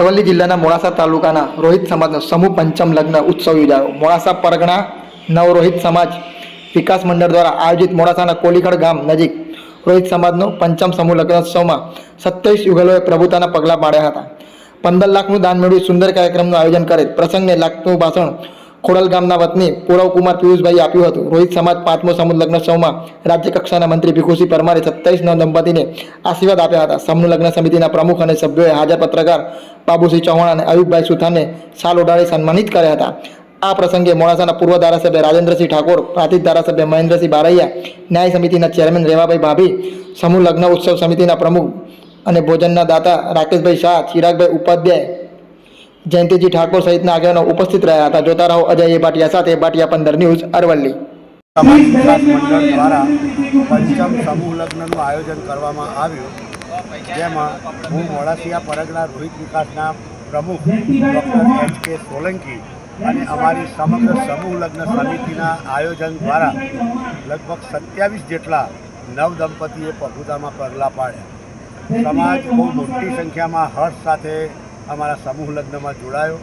અરવલ્લી જિલ્લાના મોડાસા તાલુકાના રોહિત સમાજનો સમૂહ પંચમ લગ્ન ઉત્સવ યોજાયો. મોડાસા પરગણા નવરોહિત સમાજ વિકાસ મંડળ દ્વારા આયોજિત મોડાસાના કોલીખડ ગામ નજીક રોહિત સમાજનો પંચમ સમૂહ લગ્નોત્સવમાં સત્યાવીસ યુગલોએ પ્રભુતાના પગલાં પાડ્યા હતા. પંદર લાખનું દાન મેળવી સુંદર કાર્યક્રમનું આયોજન કરે, પ્રસંગને લાગતું ભાષણ ખોડલ ગામના વતની પૂરવકુમાર પિયુષભાઈ આપ્યું હતું. રોહિત સમાજ પાંચમો સમૂહ લગ્નોત્સવમાં રાજ્ય કક્ષાના મંત્રી ભીખુસિંહ પરમારે સત્તાવીસ નવ દંપતીને આશીર્વાદ આપ્યા હતા. સમૂહ લગ્ન સમિતિના પ્રમુખ અને સભ્યોએ હાજર પત્રકાર બાબુસિંહ ચૌહાણ અને અયુબભાઈ સુથારને શાલ ઓઢાડી સન્માનિત કર્યા હતા. આ પ્રસંગે મોડાસાના પૂર્વ ધારાસભ્ય રાજેન્દ્રસિંહ ઠાકોર પ્રાંતિક ધારાસભ્ય મહેન્દ્રસિંહ બારૈયા, ન્યાય સમિતિના ચેરમેન રેવાભાઈ ભાભી, સમૂહ લગ્ન ઉત્સવ સમિતિના પ્રમુખ અને ભોજનના દાતા રાકેશભાઈ શાહ, ચિરાગભાઈ ઉપાધ્યાય જયંતિજી ઠાકોર સહિતના આગેવાનો ઉપસ્થિત રહ્યા હતા. જોતા રહો અજય એ ભાટિયા સાથે ભાટિયા પંદર ન્યૂઝ અરવલ્લી. સમાજ વિકાસ મંડળ દ્વારા પંચમ સમૂહ લગ્નનું આયોજન કરવામાં આવ્યું, જેમાં હું મોડાસિયા પરગના રોહિત વિકાસના પ્રમુખ ડૉક્ટર એચ કે સોલંકી અને અમારી સમગ્ર સમૂહ લગ્ન સમિતિના આયોજન દ્વારા લગભગ સત્યાવીસ જેટલા નવ દંપતીએ પ્રભુતામાં પગલાં પાડ્યા. સમાજ બહુ મોટી સંખ્યામાં હર્ષ સાથે અમારા સમૂહ લગ્નમાં જોડાયો.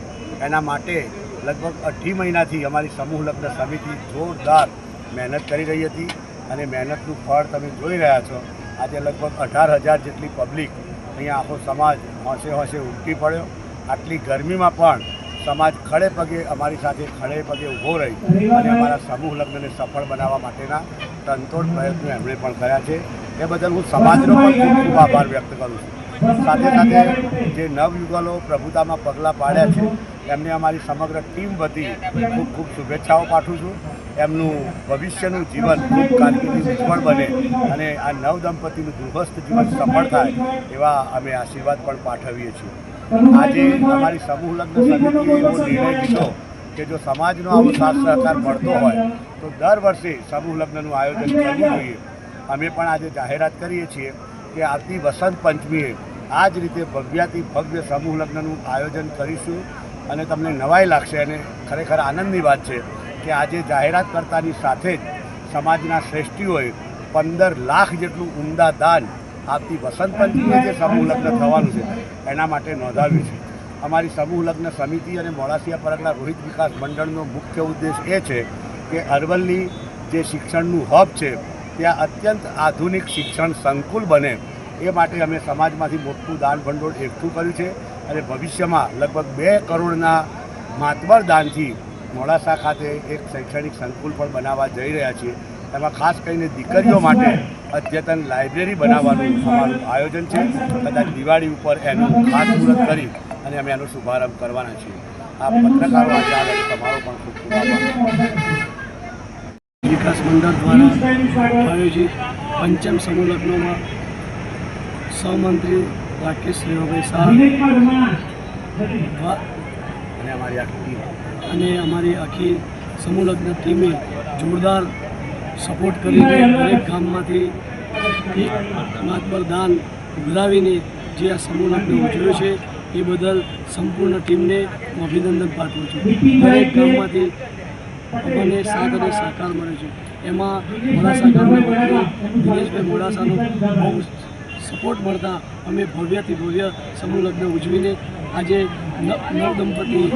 એના માટે લગભગ અઢી મહિનાથી અમારી સમૂહ લગ્ન સમિતિ જોરદાર મહેનત કરી રહી હતી અને મહેનતનું ફળ તમે જોઈ રહ્યા છો. આજે લગભગ અઢાર હજાર જેટલી પબ્લિક અહીંયા આખો સમાજ હોંશે હોંશે ઉમટી પડ્યો. આટલી ગરમીમાં પણ સમાજ ખડે પગે અમારી સાથે ખડે પગે ઊભો રહી અને અમારા સમૂહ લગ્નને સફળ બનાવવા માટેના તનતોડ પ્રયત્નો એમણે પણ કર્યા છે. એ બદલ હું સમાજનો પણ ખૂબ ખૂબ આભાર વ્યક્ત કરું છું. સાથે સાથે જે નવયુગલો પ્રભુતામાં પગલાં પાડ્યા છે, એમને અમારી સમગ્ર ટીમ વતી ખૂબ ખૂબ શુભેચ્છાઓ પાઠવું છું. એમનું ભવિષ્યનું જીવન ખૂબ કારકિર્દી ઉજ્જવળ બને અને આ નવદંપતિનું ગૃહસ્થ જીવન સફળ થાય એવા અમે આશીર્વાદ પણ પાઠવીએ છીએ. આજે અમારી સમૂહ લગ્ન સમિતિએ એવો નિર્ણય લીધો કે જો સમાજનો આવો સાથ સહકાર મળતો હોય, તો દર વર્ષે સમૂહ લગ્નનું આયોજન કરવું જોઈએ. અમે પણ આજે જાહેરાત કરીએ છીએ કે આવતી વસંત પંચમીએ આ જ રીતે ભવ્યાથી ભવ્ય સમૂહ લગ્નનું આયોજન કરીશું અને તમને નવાઈ લાગશે અને ખરેખર આનંદની વાત છે કે આજે જાહેરાત કરતાની સાથે જ સમાજના શ્રેષ્ઠીઓએ પંદર લાખ જેટલું ઉમદા દાન આપતી વસંત પંચમીએ જે સમૂહ લગ્ન થવાનું છે, એના માટે નોંધાવ્યું છે. અમારી સમૂહ લગ્ન સમિતિ અને મોડાસિયા પરગના રોહિત વિકાસ મંડળનો મુખ્ય ઉદ્દેશ એ છે કે અરવલ્લી જે શિક્ષણનું હબ છે, ત્યાં અત્યંત આધુનિક શિક્ષણ સંકુલ બને એ માટે અમે સમાજમાંથી મોટું દાન ભંડોળ એકઠું કર્યું છે અને ભવિષ્યમાં લગભગ બે કરોડના માતબર દાનથી મોડાસા ખાતે એક શૈક્ષણિક સંકુલ પણ બનાવવા જઈ રહ્યા છીએ. એમાં ખાસ કરીને દીકરીઓ માટે અદ્યતન લાઇબ્રેરી બનાવવાનું અમારું આયોજન છે. કદાચ દિવાળી ઉપર એનું ખાસ કરી અને અમે એનો શુભારંભ કરવાના છીએ. આ પત્રકારો આજે આગળ તમારો પણ ખૂબ ખૂબ આભાર. વિકાસ મંડળ દ્વારા આયોજિત પંચમ સમૂહ લગ્નમાં સહમંત્રી રાકેશ રેવાભાઈ શાહ અને અમારી આખી અને અમારી આખી સમૂહ લગ્ન ટીમે જોરદાર સપોર્ટ કરીને દરેક ગામમાંથી એક પર દાન ઉઘરાવીને જે આ સમૂહ લગ્ન ઉજવ્યો છે એ બદલ સંપૂર્ણ ટીમને હું અભિનંદન પાઠવું છું. દરેક ગામમાંથી આપણને સાથ અને સહકાર મળે છે. એમાં મોડાસા ગામના દિનેશભાઈ મોડાસાનો બહુ સપોર્ટ મળતા અમે ભવ્યથી ભવ્ય સમૂહ લગ્ન ઉજવીને આજે નવ દંપતી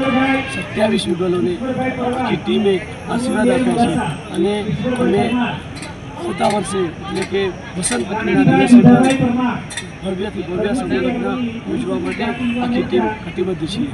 સત્યાવીસ યુગલોને ટીમે આશીર્વાદ આપ્યા છે. અને અમે આવતા વર્ષે, એટલે કે વસંત પંચમીના દિવસે ભવ્યથી ભવ્ય સમૂહ લગ્ન ઉજવા માટે આખી ટીમ કટિબદ્ધ છીએ.